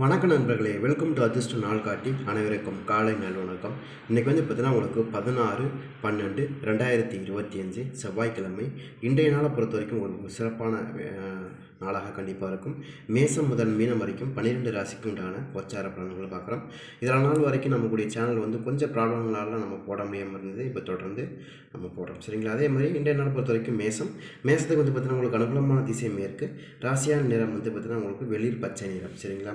வணக்கம் நண்பர்களே welcome to அதிர்ஷ்ட நாள் காட்டி அனைவருக்கும் காலை நல் வணக்கம். இன்றைக்கி வந்து பார்த்தீங்கன்னா உங்களுக்கு பதினாறு பன்னெண்டு ரெண்டாயிரத்தி இருபத்தி அஞ்சு செவ்வாய்க்கிழமை. இன்றைய நாளை பொறுத்த வரைக்கும் ஒரு சிறப்பான நாளாக கண்டிப்பாக இருக்கும். மேசம் முதல் மீனம் வரைக்கும் பன்னிரெண்டு ராசிக்கு உண்டான கோச்சார பலன்களை பார்க்குறோம். இதில் நாள் வரைக்கும் நம்மளுடைய சேனல் வந்து கொஞ்சம் ப்ராப்ளங்களால நம்ம போட முடியாமல் இருந்தது. இப்போ தொடர்ந்து நம்ம போடுறோம். சரிங்களா? அதே மாதிரி இன்றைய நாள் பொறுத்த வரைக்கும் மேசம். மேசத்துக்கு வந்து பார்த்திங்கன்னா உங்களுக்கு அனுகூலமான திசை மேற்கு. ராசியான நிறம் வந்து பார்த்திங்கன்னா உங்களுக்கு வெளிர் பச்சை நிறம். சரிங்களா?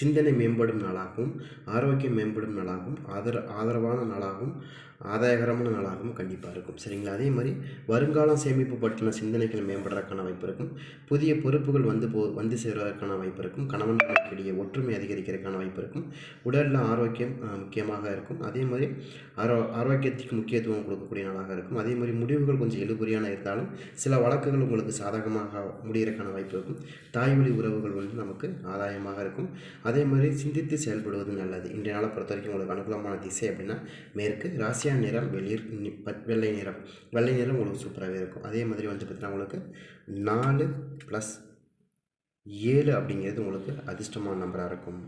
சிந்தனை மேம்படும் நாளாகவும் ஆரோக்கியம் மேம்படும் நாளாகவும் ஆதர ஆதரவான நாளாகவும் ஆதாயகரமான நாளாகவும் கண்டிப்பாக இருக்கும். சரிங்களா? அதே மாதிரி வருங்காலம் சேமிப்பு பற்றின சிந்தனைகள் மேம்படுறதுக்கான வாய்ப்பு இருக்கும். புதிய பொறுப்புகள் வந்து போ வந்து சேர்வதற்கான வாய்ப்பு இருக்கும். கணவன் மனைவிக்கிடையே ஒற்றுமை அதிகரிக்கிறதுக்கான வாய்ப்பு இருக்கும். உடலில் ஆரோக்கியம் முக்கியமாக இருக்கும். அதே மாதிரி ஆரோ ஆரோக்கியத்துக்கு முக்கியத்துவம் கொடுக்கக்கூடிய நாளாக இருக்கும். அதே மாதிரி முடிவுகள் கொஞ்சம் இழுபறியான இருந்தாலும் சில வழக்குகள் உங்களுக்கு சாதகமாக முடிகிறதுக்கான வாய்ப்பு இருக்கும். தாய்மொழி உறவுகள் வந்து நமக்கு ஆதாயமாக இருக்கும். அதே மாதிரி சிந்தித்து செயல்படுவது நல்லது. இன்றைய நாளை பொறுத்த வரைக்கும் உங்களுக்கு அனுகூலமான திசை அப்படின்னா மேற்கு ராசியா நிறம் வெளிர் வெள்ளை நிறம். வெள்ளை நிறம் உங்களுக்கு சூப்பராகவே இருக்கும். அதே மாதிரி வந்து பார்த்தீங்கன்னா உங்களுக்கு நாலு ப்ளஸ் ஏழு அப்படிங்கிறது உங்களுக்கு அதிர்ஷ்டமான நம்பராக இருக்கும்.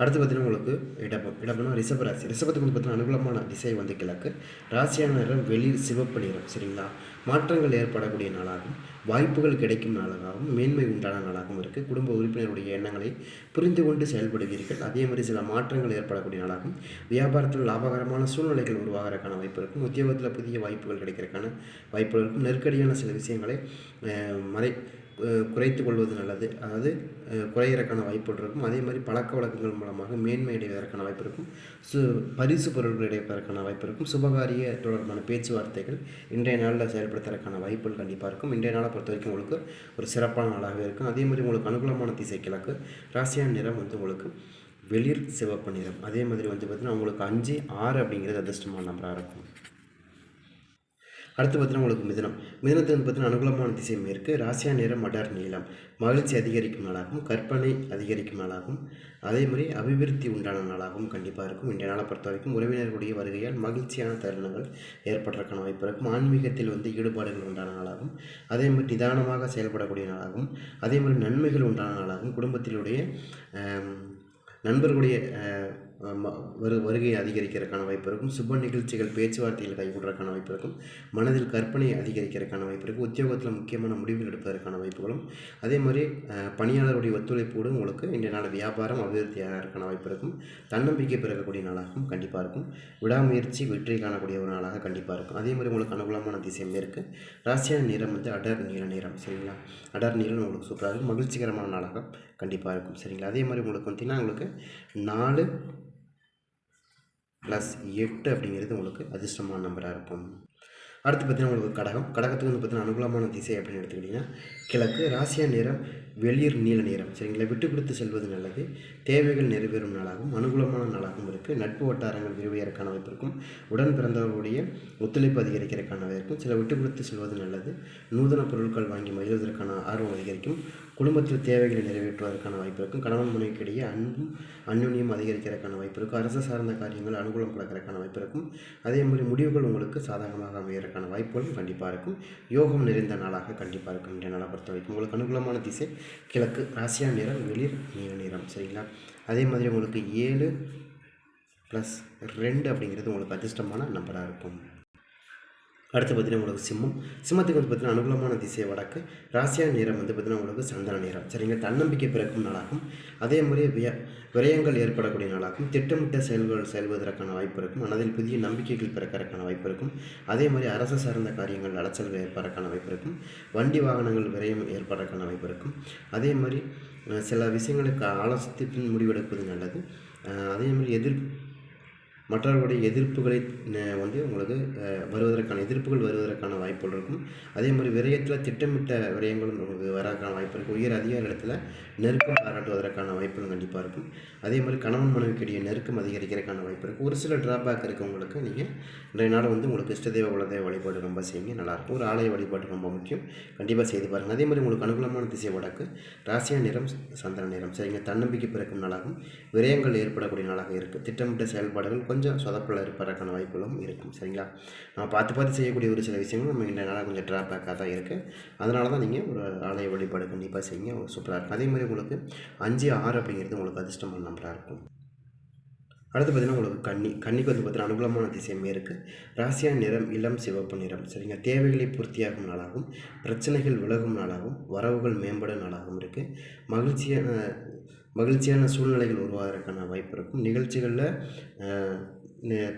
அடுத்து பார்த்தீங்கன்னா உங்களுக்கு இடபம் இடபம்னா ரிஷப ராசி. ரிஷபத்துக்கு வந்து பார்த்தீங்கன்னா அனுகூலமான திசை வந்து கிழக்கு. ராசியான நிறம் வெளிர் சிவப்பு நிறம். சரிங்களா? மாற்றங்கள் ஏற்படக்கூடிய நாளாகவும் வாய்ப்புகள் கிடைக்கும் நாளாகவும் மேன்மை உண்டான நாளாகவும் இருக்குது குடும்ப உறுப்பினருடைய எண்ணங்களை புரிந்து கொண்டு செயல்படுவீர்கள். அதே மாதிரி சில மாற்றங்கள் ஏற்படக்கூடிய நாளாகும் வியாபாரத்தில் லாபகரமான சூழ்நிலைகள் உருவாகிறதுக்கான வாய்ப்பு இருக்கும். உத்தியோகத்தில் புதிய வாய்ப்புகள் கிடைக்கிறதுக்கான வாய்ப்புகள் இருக்கும். நெருக்கடியான சில விஷயங்களை மறை குறைத்து கொள்வது நல்லது. அதாவது குறையிறக்கான வாய்ப்புகள் இருக்கும். அதே மாதிரி பழக்க வழக்கங்கள் மூலமாக மேன்மை அடைவதற்கான வாய்ப்பு இருக்கும். சு பரிசு பொருட்கள் அடைவதற்கான வாய்ப்பு இருக்கும். சுபகாரிய தொடர்பான பேச்சுவார்த்தைகள் இன்றைய நாளில் செயல்படுத்துறதுக்கான வாய்ப்புகள் கண்டிப்பாக இருக்கும். இன்றைய நாளை பொறுத்த வரைக்கும் உங்களுக்கு ஒரு சிறப்பான நாளாகவே இருக்கும். அதே மாதிரி உங்களுக்கு அனுகூலமான திசை கிழக்கு ராசியான நிறம் வந்து உங்களுக்கு வெளிர் சிவப்பு நிறம். அதே மாதிரி வந்து பார்த்திங்கன்னா உங்களுக்கு அஞ்சு ஆறு அப்படிங்கிறது அதிர்ஷ்டமான நம்பராக இருக்கும். அடுத்து பார்த்தீங்கன்னா உங்களுக்கு மிதனம். மிதனத்துக்கு வந்து பார்த்தீங்கன்னா அனுகூலமான திசை மேற்கு ராசியா நிறம் மடர் நீளம். மகிழ்ச்சி அதிகரிக்கும் நாளாகவும் கற்பனை அதிகரிக்கும் நாளாகவும் அதே மாதிரி அபிவிருத்தி உண்டான நாளாகவும் கண்டிப்பாக இருக்கும். இன்றைய நாளை பொறுத்த வரைக்கும் உறவினர்களுடைய வருகையால் மகிழ்ச்சியான தருணங்கள் ஏற்படுறதுக்கான வாய்ப்பு இருக்கும். ஆன்மீகத்தில் வந்து ஈடுபாடுகள் உண்டான நாளாகும். அதே மாதிரி நிதானமாக செயல்படக்கூடிய நாளாகும். அதே மாதிரி நன்மைகள் உண்டான நாளாகும். குடும்பத்தினுடைய நண்பர்களுடைய வரு வருகை அதிகரிக்கிறதுக்கான வாய்ப்பு இருக்கும். சுப நிகழ்ச்சிகள் பேச்சுவார்த்தைகள் கைகூடுறதுக்கான வாய்ப்பு இருக்கும். மனதில் கற்பனை அதிகரிக்கிறதுக்கான வாய்ப்பு இருக்கும். உத்தியோகத்தில் முக்கியமான முடிவுகள் எடுப்பதற்கான வாய்ப்புகளும் அதே மாதிரி பணியாளருடைய ஒத்துழைப்போடு உங்களுக்கு இன்றைய நாள் வியாபாரம் அபிவிருத்தியாகிறதுக்கான வாய்ப்பு இருக்கும். தன்னம்பிக்கை பிறக்கக்கூடிய நாளாகவும் கண்டிப்பாக இருக்கும். விடாமுயற்சி வெற்றி காணக்கூடிய ஒரு நாளாக கண்டிப்பாக இருக்கும். அதே மாதிரி உங்களுக்கு அனுகூலமான திசை மேற்கு. ராசியான நிறம் வந்து அடர் நீல நிறம் சரிங்களா? அடர் நீளம் உங்களுக்கு சூப்பராக இருக்கும். மகிழ்ச்சிகரமான நாளாக கண்டிப்பாக இருக்கும் சரிங்களா? அதே மாதிரி உங்களுக்கு பார்த்தீங்கன்னா உங்களுக்கு நாலு ப்ளஸ் எட்டு அப்படிங்கிறது உங்களுக்கு அதிர்ஷ்டமான நம்பராக இருக்கும். அடுத்து பார்த்தீங்கன்னா உங்களுக்கு கடகம். கடகத்துக்கு வந்து பார்த்தீங்கன்னா அனுகூலமான திசை அப்படின்னு எடுத்துக்கிட்டிங்கன்னா கிழக்கு. ராசியா நிறம் வெளியூர் நீல நிறம் சரிங்களா? விட்டு கொடுத்து செல்வது நல்லது. தேவைகள் நிறைவேறும் நாளாகவும் அனுகூலமான நாளாகவும் இருக்குது நட்பு வட்டாரங்கள் விரிவையறக்கான வாய்ப்பு இருக்கும். உடன் பிறந்தவர்களுடைய ஒத்துழைப்பு அதிகரிக்கிறதுக்கான இருக்கும். சில விட்டு கொடுத்து செல்வது நல்லது. நூதன பொருட்கள் வாங்கி மகிழ்வதற்கான ஆர்வம் அதிகரிக்கும். குடும்பத்தில் தேவைகளை நிறைவேற்றுவதற்கான வாய்ப்பு இருக்கும். கணவன் மனைவிக்கிடையே அன்பும் அந்யுன்யம் அதிகரிக்கிறதுக்கான வாய்ப்பு இருக்கும். அரசு சார்ந்த காரியங்கள் அனுகூலம் கலக்கிறதுக்கான வாய்ப்பு இருக்கும். அதே மாதிரி முடிவுகள் உங்களுக்கு சாதகமாக அமையறதுக்கான வாய்ப்புகளும் கண்டிப்பாக இருக்கும். யோகம் நிறைந்த நாளாக கண்டிப்பாக இருக்கும். இன்றைய நாளை பொறுத்த வரைக்கும் உங்களுக்கு அனுகூலமான திசை கிழக்கு ராசியா நிறம் வெளிர் நீல நிறம். சரிங்களா? அதே மாதிரி உங்களுக்கு ஏழு ப்ளஸ் ரெண்டு அப்படிங்கிறது உங்களுக்கு அதிர்ஷ்டமான நம்பராக இருக்கும். அடுத்து பார்த்தீங்கன்னா உங்களுக்கு சிம்மம். சிம்மத்துக்கு வந்து பார்த்தீங்கன்னா அனுகூலமான திசை வடக்கு ராசியான நிறம் வந்து பார்த்தீங்கன்னா உங்களுக்கு சந்திர நிறம் சரிங்க? தன்னம்பிக்கை பிறக்கும் நாளாகும். அதே மாதிரி விய விரயங்கள் ஏற்படக்கூடிய நாளாகும். திட்டமிட்ட செயல்கள் செயல்வதற்கான வாய்ப்பு இருக்கும். மனதில் புதிய நம்பிக்கைகள் பிறக்கிறதுக்கான வாய்ப்பு இருக்கும். அதே மாதிரி அரசு சார்ந்த காரியங்கள் அலைச்சல்கள் ஏற்படுறதுக்கான வாய்ப்பு இருக்கும். வண்டி வாகனங்கள் விரயம் ஏற்படுறதுக்கான வாய்ப்பு இருக்கும். அதே மாதிரி சில விஷயங்களுக்கு ஆலோசித்து பின் முடிவெடுப்பது நல்லது. அதே மாதிரி எதிர் மற்றவர்களுடைய எதிர்ப்புகளை வந்து உங்களுக்கு வருவதற்கான எதிர்ப்புகள் வருவதற்கான வாய்ப்புகள் இருக்கும். அதே மாதிரி விரயத்தில் திட்டமிட்ட விரயங்களும் உங்களுக்கு வரதுக்கான வாய்ப்பு இருக்கும். உயர் அதிகாரத்தில் நெருக்கம் பாராட்டுவதற்கான வாய்ப்புகள் கண்டிப்பாக இருக்கும். அதே மாதிரி கணவன் மனைவிக்கிடையே நெருக்கம் அதிகரிக்கிறதுக்கான வாய்ப்பு இருக்கும். ஒரு சில டிராபேக் இருக்கவங்களுக்கு நீங்கள் இன்றைய நாள் வந்து உங்களுக்கு இஷ்டதெய்வ குலதெய்வ வழிபாடு ரொம்ப செய்யுங்க நல்லாயிருக்கும் ஒரு ஆலய வழிபாடு ரொம்ப முக்கியம். கண்டிப்பாக செய்து பாருங்கள் அதே மாதிரி உங்களுக்கு அனுகூலமான திசை வடக்கு ராசியா நிறம் சந்திர நிறம். சரிங்க. தன்னம்பிக்கை பிறக்கும் நாளாகும். விரயங்கள் ஏற்படக்கூடிய நாளாக இருக்குது திட்டமிட்ட செயல்பாடுகள் கொஞ்சம் கொஞ்சம் சொதப்பில் இருப்பதற்கான வாய்ப்புகளும் இருக்கும். சரிங்களா? நம்ம பார்த்து பார்த்து செய்யக்கூடிய ஒரு சில விஷயங்கள் நம்ம இன்றைய நாளாக கொஞ்சம் ட்ராபேக்காக தான் இருக்குது அதனால தான் நீங்கள் ஒரு ஆலய வழிபாடு கண்டிப்பாக செய்யுங்க. சூப்பராக இருக்கும். அதே மாதிரி உங்களுக்கு அஞ்சு ஆறு அப்படிங்கிறது உங்களுக்கு அதிர்ஷ்டமான நம்பராக இருக்கும். அடுத்து பார்த்தீங்கன்னா உங்களுக்கு கன்னி கன்னிக்கு வந்து பார்த்தீங்கன்னா அனுகூலமான திசையுமே இருக்குது ராசியா நிறம் இளம் சிவப்பு நிறம். சரிங்க தேவைகளை பூர்த்தியாகும் நாளாகவும் பிரச்சனைகள் விலகும் நாளாகவும் வரவுகள் மேம்படும் நாளாகவும் இருக்குது மகிழ்ச்சியான மகிழ்ச்சியான சூழ்நிலைகள் உருவாகிறதுக்கான வாய்ப்பு இருக்கும். நிகழ்ச்சிகளில்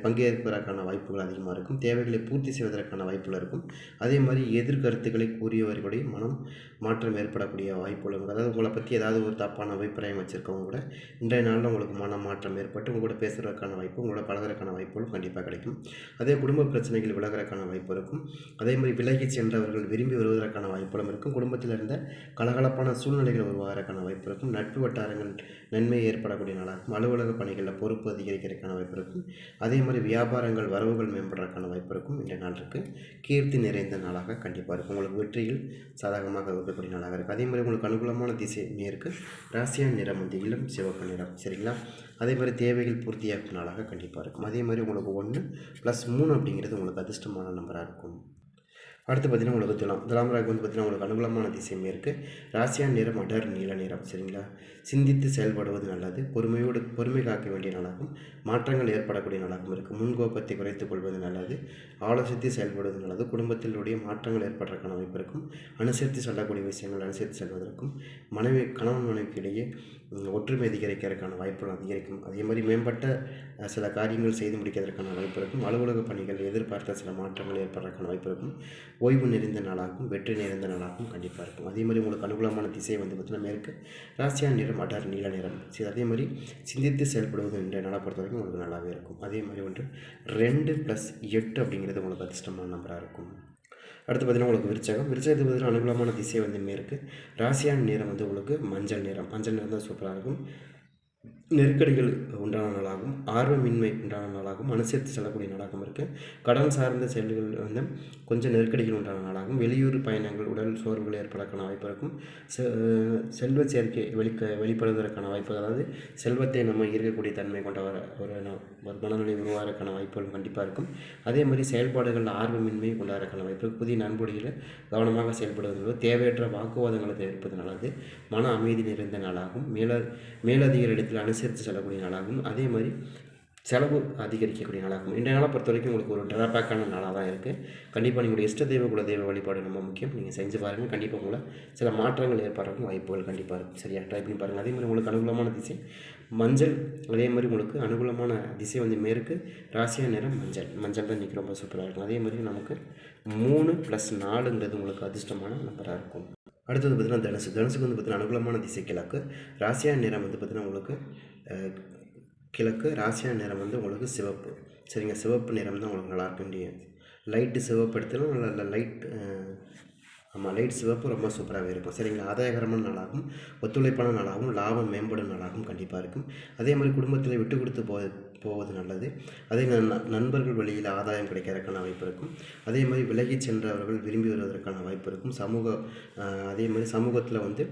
பங்கேற்பதற்கான வாய்ப்புகள் அதிகமாக இருக்கும். தேவைகளை பூர்த்தி செய்வதற்கான வாய்ப்புகள் இருக்கும். அதே மாதிரி எதிர்கருத்துக்களை கூறியவர்களுடைய மனம் மாற்றம் ஏற்படக்கூடிய வாய்ப்புகள் இருக்கும் அதாவது உங்களை பற்றி ஏதாவது ஒரு தப்பான அபிப்பிராயம் வச்சுருக்கவங்க கூட இன்றைய நாளில் உங்களுக்கு மன மாற்றம் ஏற்பட்டு உங்களோட பேசுகிறதுக்கான வாய்ப்பு உங்களோட பழகிறதுக்கான வாய்ப்புகளும் கண்டிப்பாக கிடைக்கும். அதே குடும்ப பிரச்சனைகள் விலகிறதுக்கான வாய்ப்பு இருக்கும். அதே மாதிரி விலகி சென்றவர்கள் விரும்பி வருவதற்கான வாய்ப்புகளும் இருக்கும். குடும்பத்தில் இருந்த கலகலப்பான சூழ்நிலைகள் உருவாகிறதுக்கான வாய்ப்பு இருக்கும். நட்பு வட்டாரங்கள் நன்மை ஏற்படக்கூடிய நாளாகும் அலுவலக பணிகளில் பொறுப்பு அதிகரிக்கிறதுக்கான வாய்ப்பு இருக்கும். அதே மாதிரி வியாபாரங்கள் வரவுகள் மேம்படுறதுக்கான வாய்ப்பு இருக்கும். இந்த நாள் இருக்குது கீர்த்தி நிறைந்த நாளாக கண்டிப்பாக இருக்கும். உங்களுக்கு வெற்றியில் சாதகமாக இருக்கக்கூடிய நாளாக இருக்குது அதே மாதிரி உங்களுக்கு அனுகூலமான திசை இருக்குது ராசியான நிறம் வந்து இளம் சிவப்பு நிறம். சரிங்களா? அதே மாதிரி தேவைகள் பூர்த்தியாகும் நாளாக கண்டிப்பாக இருக்கும். அதே மாதிரி உங்களுக்கு ஒன்று ப்ளஸ் மூணு அப்படிங்கிறது உங்களுக்கு அதிர்ஷ்டமான நம்பராக இருக்கும். அடுத்து பார்த்தீங்கன்னா உங்களுக்கு துலாம் துலாம் ராகு வந்து பார்த்தீங்கன்னா உங்களுக்கு அனுகூலமான திசையுமே இருக்குது ராசியான நிறம் அடர் நீல நிறம் சரிங்களா? சிந்தித்து செயல்படுவது நல்லது. பொறுமையோடு பொறுமை காக்க வேண்டிய நாளாகும். மாற்றங்கள் ஏற்படக்கூடிய நாளாகவும் இருக்குது முன்கோபத்தை குறைத்துக் கொள்வது நல்லது. ஆலோசித்து செயல்படுவது நல்லது. குடும்பத்தினுடைய மாற்றங்கள் ஏற்படுறதுக்கான வாய்ப்பு இருக்கும். அனுசரித்து சொல்லக்கூடிய விஷயங்கள் அனுசரித்து செல்வதற்கும். மனைவி கணவன் மனைவிக்கு இடையே ஒற்றுமை அதிகரிக்கிறதுக்கான வாய்ப்புகள் அதிகரிக்கும். அதே மாதிரி மேம்பட்ட சில காரியங்கள் செய்து முடிக்கிறதுக்கான வாய்ப்பு இருக்கும். அலுவலக பணிகள் எதிர்பார்த்த சில மாற்றங்கள் ஏற்படுறதுக்கான வாய்ப்பு இருக்கும். ஓய்வு நிறைந்த நாளாகவும் வெற்றி நிறைந்த நாளாகவும் கண்டிப்பாக இருக்கும். அதே மாதிரி உங்களுக்கு அனுகூலமான திசை வந்து பார்த்தீங்கன்னா மேற்கு ராசியான நிறம் அடர் நீல நிறம். சரி அதே மாதிரி சிந்தித்து செயல்படுவது இன்றைய நாளை பொறுத்த வரைக்கும் உங்களுக்கு நல்லாவே இருக்கும். அதே மாதிரி ஒன்று ரெண்டு ப்ளஸ் எட்டு அப்படிங்கிறது உங்களுக்கு அதிர்ஷ்டமான நம்பராக இருக்கும். அடுத்து பார்த்தீங்கன்னா உங்களுக்கு விருச்சகம். விருச்சகத்துக்கு பார்த்தீங்கன்னா அனுகூலமான திசை வந்து இருக்குது ராசியான நிறம் வந்து உங்களுக்கு மஞ்சள் நிறம். மஞ்சள் நிறம் தான் சூப்பராக இருக்கும். நெருக்கடிகள் உண்டான நாளாகும் ஆர்வமின்மை உண்டான நாளாகவும் மனசேர்த்து செல்லக்கூடிய நாளாகவும் இருக்குது கடன் சார்ந்த செயல்கள் வந்து கொஞ்சம் நெருக்கடிகள் உண்டான நாளாகும் வெளியூர் பயணங்கள் உடல் சோர்வுகள் ஏற்படக்கான வாய்ப்பு இருக்கும். செ செல்வ சேர்க்கை வெளிக்க வெளிப்படுவதற்கான வாய்ப்பு அதாவது செல்வத்தை நம்ம ஈர்க்கக்கூடிய தன்மை கொண்ட வர ஒரு ஒரு மனநிலை உருவாகிறதுக்கான வாய்ப்புகள் கண்டிப்பாக இருக்கும். அதே மாதிரி செயல்பாடுகளில் ஆர்வமின்மை கொண்டாடுறதுக்கான வாய்ப்பு புதிய நண்பொடியில் கவனமாக செயல்படுவது தேவையற்ற வாக்குவாதங்களை தவிர்ப்பது நல்லது. மன அமைதி நிறைந்த நாளாகும் மேல மேலதிகாரிடத்தில் சேர்த்து செல்லக்கூடிய நாளாகும் அதே மாதிரி செலவு அதிகரிக்கக்கூடிய நாளாகும் இன்றைய நாளை பொறுத்த வரைக்கும் உங்களுக்கு ஒரு ட்ராபேக்கான நாளாக தான் இருக்குது கண்டிப்பாக நீங்களுடைய இஷ்ட தெய்வ குல தெய்வ வழிபாடு ரொம்ப முக்கியம். நீங்கள் செஞ்சு பாருங்கள் கண்டிப்பாக உங்களை சில மாற்றங்கள் ஏற்படுறதுக்கும் வாய்ப்புகள் கண்டிப்பாக இருக்கும். சரியா? ட்ரை பண்ணி பாருங்கள் அதே மாதிரி உங்களுக்கு அனுகூலமான திசை மஞ்சள். அதே மாதிரி உங்களுக்கு அனுகூலமான திசை வந்து மேற்கு ராசியா நிறம் மஞ்சள். மஞ்சள் தான் இன்றைக்கி ரொம்ப சூப்பராக இருக்கும். அதே மாதிரி நமக்கு மூணு ப்ளஸ் நாலுங்கிறது உங்களுக்கு அதிர்ஷ்டமான நம்பராக இருக்கும். அடுத்தது பார்த்திங்கன்னா தனுசு. தனுசுக்கு வந்து பார்த்தீங்கன்னா அனுகூலமான திசை கிழக்கு. ராசியா நிறம் வந்து பார்த்திங்கன்னா உங்களுக்கு கிழக்கு ராசியா நிறம் வந்து உங்களுக்கு சிவப்பு. சரிங்க. சிவப்பு நிறம் தான் உங்களுக்கு நல்லா இருக்க முடியும். லைட்டு சிவப்பு எடுத்தாலும் நல்ல லைட் ஆமாம் லைட் சிவப்பு ரொம்ப சூப்பராகவே இருக்கும். சரிங்களா? ஆதாயகரமான நாளாகவும் ஒத்துழைப்பான நாளாகவும் லாபம் மேம்படும் நாளாகவும் கண்டிப்பாக இருக்கும். அதே மாதிரி குடும்பத்தில் விட்டு கொடுத்து போ போவது நல்லது. அதே ந- நண்பர்கள் வழியில் ஆதாயம் கிடைக்கிறதுக்கான வாய்ப்பு இருக்கும். அதே மாதிரி விலகி சென்றவர்கள் விரும்பி வருவதற்கான வாய்ப்பு இருக்கும். சமூக அதே மாதிரி சமூகத்தில் வந்து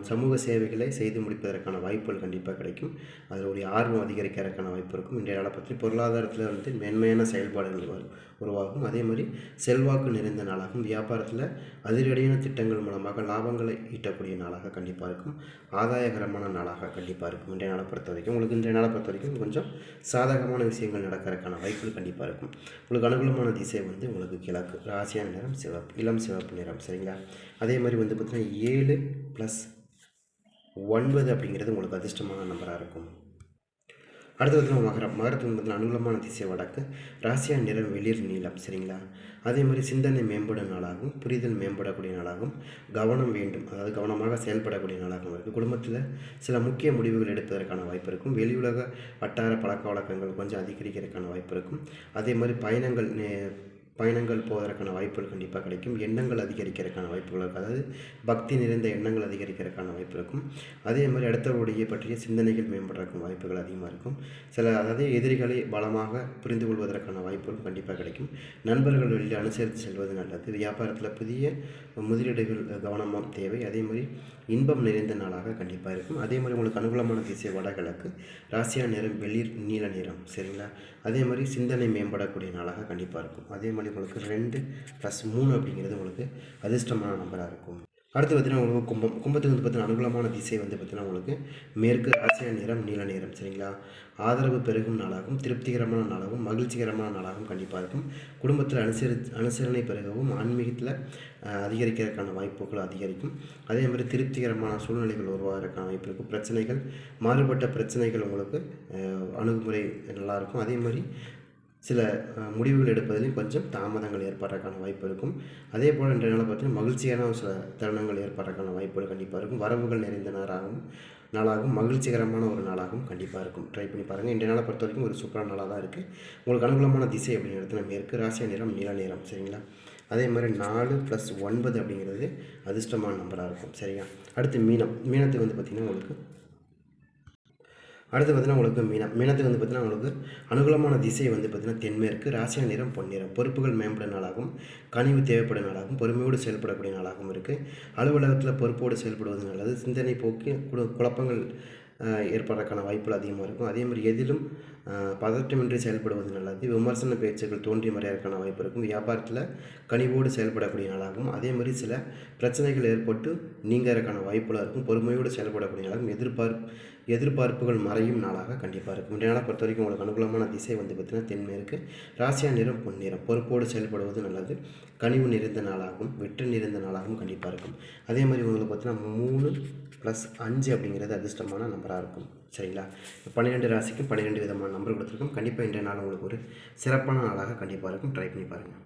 சமூக சேவைகளை செய்து முடிப்பதற்கான வாய்ப்புகள் கண்டிப்பாக கிடைக்கும். அதனுடைய ஆர்வம் அதிகரிக்கிறதுக்கான வாய்ப்பு இருக்கும். இன்றைய நாளை பற்றி பொருளாதாரத்தில் வந்து மென்மையான செயல்பாடுகள் வரும். உருவாகும். அதே மாதிரி செல்வாக்கு நிறைந்த நாளாகும். வியாபாரத்தில் அதிரடியான திட்டங்கள் மூலமாக லாபங்களை ஈட்டக்கூடிய நாளாக கண்டிப்பாக இருக்கும். ஆதாயகரமான நாளாக கண்டிப்பாக இருக்கும். இன்றைய நாளை பொறுத்த வரைக்கும் உங்களுக்கு இன்றைய நாளை பொறுத்த வரைக்கும் கொஞ்சம் சாதகமான விஷயங்கள் நடக்கிறதுக்கான வாய்ப்புகள் கண்டிப்பாக இருக்கும். உங்களுக்கு அனுகூலமான திசை வந்து உங்களுக்கு கிழக்கு. ராசியான நிறம் சிவப்பு இளம் சிவப்பு நிறம் சரிங்களா? அதே மாதிரி வந்து பார்த்திங்கன்னா ஏழு ப்ளஸ் ஒன்பது அப்படிங்கிறது உங்களுக்கு அதிர்ஷ்டமான நம்பராக இருக்கும். அடுத்து பார்த்தீங்கன்னா மகரம் மகரத்துக்கு பார்த்தீங்கன்னா அனுகூலமான திசை வடக்கு ராசியா நிறம் வெளிர் நீளம் சரிங்களா? அதே மாதிரி சிந்தனை மேம்படும் நாளாகும் புரிதல் மேம்படக்கூடிய நாளாகும் கவனம் வேண்டும். அதாவது கவனமாக செயல்படக்கூடிய நாளாகவும் இருக்குது குடும்பத்தில் சில முக்கிய முடிவுகள் எடுப்பதற்கான வாய்ப்பு இருக்கும். வெளியுலக வட்டார பழக்க வழக்கங்கள் கொஞ்சம் அதிகரிக்கிறதுக்கான வாய்ப்பு இருக்கும். அதே மாதிரி பயணங்கள் பயணங்கள் போவதற்கான வாய்ப்புகள் கண்டிப்பாக கிடைக்கும். எண்ணங்கள் அதிகரிக்கிறதுக்கான வாய்ப்புகள் அதாவது பக்தி நிறைந்த எண்ணங்கள் அதிகரிக்கிறதுக்கான வாய்ப்பு இருக்கும். அதே மாதிரி அடுத்தவருடைய பற்றிய சிந்தனைகள் மேம்படுறதுக்கும் வாய்ப்புகள் அதிகமாக இருக்கும். சில அதாவது எதிரிகளை பலமாக புரிந்து கொள்வதற்கான வாய்ப்புகளும் கண்டிப்பாக கிடைக்கும். நண்பர்கள் வெளியில் அனுசரித்து செல்வது நல்லது. வியாபாரத்தில் புதிய முதலீடுகள் கவனமாக தேவை. அதே மாதிரி இன்பம் நிறைந்த நாளாக கண்டிப்பாக இருக்கும். அதே மாதிரி உங்களுக்கு அனுகூலமான திசை வடகிழக்கு ராசியா நிறம் வெளிர் நீல நிறம் சரிங்களா? அதே மாதிரி சிந்தனை மேம்படக்கூடிய நாளாக கண்டிப்பாக இருக்கும். அதே மாதிரி உங்களுக்கு ரெண்டு ப்ளஸ் மூணு அப்படிங்கிறது உங்களுக்கு அதிர்ஷ்டமான நம்பராக இருக்கும். அடுத்து பார்த்தீங்கன்னா உங்களுக்கு கும்பம் கும்பத்துக்கு வந்து பார்த்தீங்கன்னா அனுகூலமான திசை வந்து பார்த்தீங்கன்னா உங்களுக்கு மேற்கு ஆசிய நிறம் நீல நிறம் சரிங்களா? ஆதரவு பெருகும் நாளாகவும் திருப்திகரமான நாளாகவும் மகிழ்ச்சிகரமான நாளாகவும் கண்டிப்பாக இருக்கும். குடும்பத்தில் அனுசரி அனுசரணை பெருகவும் ஆன்மீகத்தில் அதிகரிக்கிறதுக்கான வாய்ப்புகள் அதிகரிக்கும். அதே மாதிரி திருப்திகரமான சூழ்நிலைகள் உருவாகிறதுக்கான வாய்ப்பு இருக்கும். பிரச்சனைகள் மாறுபட்ட பிரச்சனைகள் உங்களுக்கு அணுகுமுறை நல்லாயிருக்கும். அதே மாதிரி சில முடிவுகள் எடுப்பதிலும் கொஞ்சம் தாமதங்கள் ஏற்படுறதுக்கான வாய்ப்பு இருக்கும். அதே போல் இன்றைய நாளில் பார்த்தீங்கன்னா மகிழ்ச்சியான சில தருணங்கள் ஏற்படுறதுக்கான வாய்ப்புகள் கண்டிப்பாக இருக்கும். வரவுகள் நிறைந்த நாளாகவும் நாளாகவும் மகிழ்ச்சிகரமான ஒரு நாளாகவும் கண்டிப்பாக இருக்கும். ட்ரை பண்ணி பாருங்கள் இன்றைய நாளை பொறுத்த வரைக்கும் ஒரு சூப்பரான நாளாக தான் இருக்குது உங்களுக்கு அனுகூலமான திசை அப்படிங்கிறது நம்ம இருக்குது ராசியா நிறம் நீல நிறம் சரிங்களா? அதே மாதிரி நாலு ப்ளஸ் ஒன்பது அப்படிங்கிறது அதிர்ஷ்டமான நம்பராக இருக்கும். சரியா? அடுத்து மீனம். மீனத்துக்கு வந்து பார்த்திங்கன்னா உங்களுக்கு அடுத்து பார்த்தீங்கன்னா உங்களுக்கு மீனம். மீனத்துக்கு வந்து பார்த்தீங்கன்னா உங்களுக்கு அனுகூலமான திசை வந்து பார்த்தீங்கன்னா தென்மேற்கு ராசியா நிறம் பொன்னிறம் பொறுப்புகள் மேம்பட நாளாகவும் கனிவு தேவைப்படும் நாளாகவும் பொறுமையோடு செயல்படக்கூடிய நாளாகவும் இருக்குது அலுவலகத்தில் பொறுப்போடு செயல்படுவது நல்லது. சிந்தனை போக்கி குழப்பங்கள் ஏற்படுறதுக்கான வாய்ப்புகள் அதிகமாக இருக்கும். அதே மாதிரி எதிலும் பதற்றமின்றி செயல்படுவது நல்லது. விமர்சன பேச்சுகள் தோன்றிய மறையாதுக்கான வாய்ப்பு இருக்கும். வியாபாரத்தில் கனிவோடு செயல்படக்கூடிய நாளாகவும் அதே மாதிரி சில பிரச்சனைகள் ஏற்பட்டு நீங்கிறதுக்கான வாய்ப்புகளாக இருக்கும். பொறுமையோடு செயல்படக்கூடிய நாளாகும். எதிர்பார்ப்பு எதிர்பார்ப்புகள் மறையும் நாளாக கண்டிப்பாக இருக்கும். இன்றைய நாளை பொறுத்த வரைக்கும் உங்களுக்கு அனுகூலமான திசை வந்து பார்த்தீங்கன்னா தென்மேற்கு. ராசியா நிறம் பொன்னிறம். பொறுப்போடு செயல்படுவது நல்லது. கனிவு நிறைந்த நாளாகவும் வெற்றி நிறைந்த நாளாகவும் கண்டிப்பாக இருக்கும். அதே மாதிரி உங்களுக்கு பார்த்தீங்கன்னா மூணு ப்ளஸ் அஞ்சு அப்படிங்கிறது அதிர்ஷ்டமான நம்பராக இருக்கும். சரிங்களா? பன்னிரெண்டு ராசிக்கு பன்னிரெண்டு விதமான நம்பர் கொடுத்துருக்கோம். கண்டிப்பாக இன்றைய நாள் உங்களுக்கு ஒரு சிறப்பான நாளாக கண்டிப்பாக இருக்கும். ட்ரை பண்ணி பாருங்கள்